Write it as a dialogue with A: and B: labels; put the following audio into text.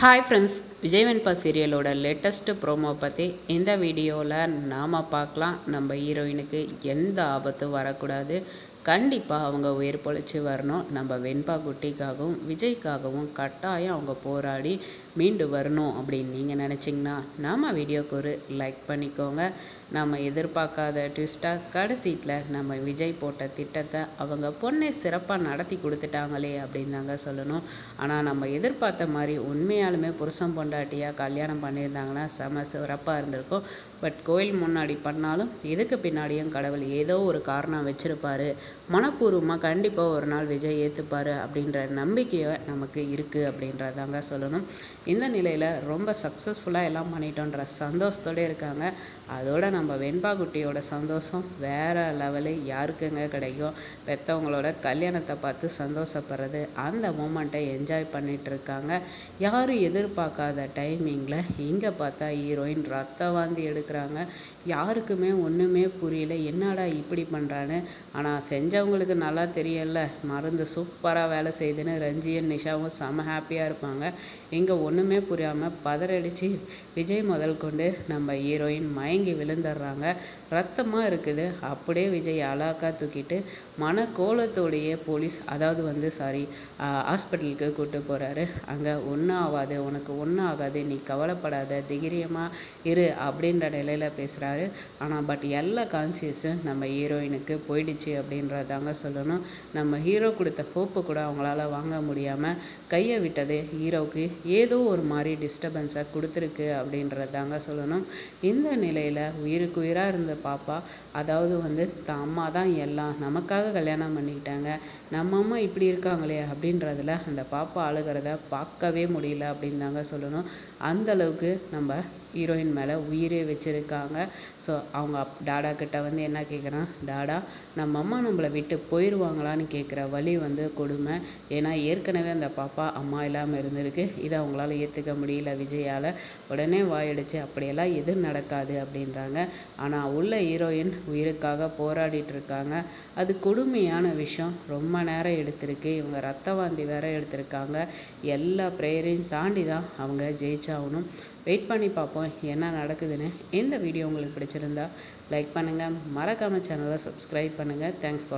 A: Hi friends Vijay Venba சீரியலோட latest promo பற்றி இந்த வீடியோவில் நாம் பார்க்கலாம். நம்ம ஹீரோயினுக்கு எந்த ஆபத்தும் வரக்கூடாது. கண்டிப்பாக அவங்க உயிர் பொழைச்சி வரணும். நம்ம வெண்பா குட்டிக்காகவும் விஜய்க்காகவும் கட்டாயம் அவங்க போராடி மீண்டு வரணும் அப்படின்னு நீங்கள் நினச்சிங்கன்னா நாம் வீடியோக்கு ஒரு லைக் பண்ணிக்கோங்க. நம்ம எதிர்பார்க்காத ட்விஸ்ட்டாக கடைசீட்டில் நம்ம விஜய் போட்ட திட்டத்தை அவங்க பொண்ணை சிறப்பாக நடத்தி கொடுத்துட்டாங்களே அப்படின்னு தாங்க சொல்லணும். ஆனால் நம்ம எதிர்பார்த்த மாதிரி உண்மையாலுமே புருஷன் பொண்டாட்டியாக கல்யாணம் பண்ணியிருந்தாங்கன்னா செம சிறப்பாக இருந்திருக்கும். பட் கோயில் முன்னாடி பண்ணாலும் இதுக்கு பின்னாடியும் கடவுள் ஏதோ ஒரு காரணம் வச்சுருப்பாரு. மனப்பூர்வமாக கண்டிப்பாக ஒரு நாள் விஜய் ஏற்றுப்பார் அப்படின்ற நம்பிக்கையை நமக்கு இருக்குது அப்படின்றதாங்க சொல்லணும். இந்த நிலையில் ரொம்ப சக்ஸஸ்ஃபுல்லாக எல்லாம் பண்ணிட்டோன்ற சந்தோஷத்தோடு இருக்காங்க. அதோட நம்ம வெண்பா குட்டியோட சந்தோஷம் வேற லெவலு யாருக்குங்க கிடைக்கும்? பெற்றவங்களோட கல்யாணத்தை பார்த்து சந்தோஷப்படுறது அந்த மூமெண்ட்டை என்ஜாய் பண்ணிட்டு இருக்காங்க. யாரும் எதிர்பார்க்காத டைமிங்கில் இங்கே பார்த்தா ஹீரோயின் ரத்த வாந்தி எடுக்கிறாங்க. யாருக்குமே ஒன்றுமே புரியல. என்னடா இப்படி பண்ணுறான்னு ஆனால் செஞ்சவங்களுக்கு நல்லா தெரியல மருந்து சூப்பராக வேலை செய்யுதுன்னு ரஞ்சியும் நிஷாவும் செம ஹாப்பியாக இருப்பாங்க. இங்கே ஒன்றுமே புரியாமல் பதறடிச்சு விஜய் முதல் கொண்டு நம்ம ஹீரோயின் மயங்கி விழுந்துடுறாங்க. ரத்தமாக இருக்குது. அப்படியே விஜய் அலாக்கா தூக்கிட்டு மனக்கோலத்தோடைய போலீஸ் அதாவது வந்து சாரி ஹாஸ்பிட்டலுக்கு கூப்பிட்டு போகிறாரு அங்கே ஒன்றும் ஆகாது. உனக்கு ஒன்றும் ஆகாது நீ கவலைப்படாத தைரியமாக இரு அப்படின்ற நிலையில் பேசுகிறாரு ஆனால் பட் எல்லா கான்சியஸும் நம்ம ஹீரோயினுக்கு போயிடுச்சு அப்படின்றதாங்க சொல்லணும். நம்ம ஹீரோ கொடுத்த ஹோப்பு கூட அவங்களால வாங்க முடியாமல் கையை விட்டது ஹீரோவுக்கு ஏதோ ஒரு மாதிரி டிஸ்டர்பன்ஸை கொடுத்துருக்கு அப்படின்றதாங்க சொல்லணும். இந்த நிலையில் உயிருக்கு உயிராக இருந்த பாப்பா அதாவது வந்து தான் அம்மா தான் எல்லாம் நமக்காக கல்யாணம் பண்ணிக்கிட்டாங்க நம்ம அம்மா இப்படி இருக்காங்களே அப்படின்றதுல அந்த பாப்பா அழுகிறத பார்க்கவே முடியல அப்படின்னு தாங்க சொல்லணும். அந்த அளவுக்கு நம்ம ஹீரோயின் மேலே உயிரே வச்சுருக்காங்க. ஸோ அவங்க டாடா கிட்ட வந்து என்ன கேட்குறான் டாடா நம்ம அம்மா நம்மளை விட்டு போயிடுவாங்களான்னு கேட்குற வழி வந்து கொடுமை. ஏன்னா ஏற்கனவே அந்த பாப்பா அம்மா இல்லாமல் இருந்திருக்கு. இதை அவங்களால ஏற்றுக்க முடியல விஜயால். உடனே வாயடிச்சு அப்படியெல்லாம் எதுவும் நடக்காது அப்படின்றாங்க. ஆனால் உள்ள ஹீரோயின் உயிருக்காக போராடிட்டு இருக்காங்க. அது கொடுமையான விஷயம். ரொம்ப நேரம் எடுத்திருக்கு. இவங்க ரத்த வாந்தி வேற எடுத்திருக்காங்க. எல்லா ப்ரேயரையும் தாண்டி தான் அவங்க ஜெயிச்சாகணும். வெயிட் பண்ணி பார்ப்போம் என்ன நடக்குதுன்னு. இந்த வீடியோ உங்களுக்கு பிடிச்சிருந்தா லைக் பண்ணுங்கள் மறக்காமல் சேனலை சப்ஸ்கிரைப் பண்ணுங்கள் தேங்க்ஸ் ஃபார்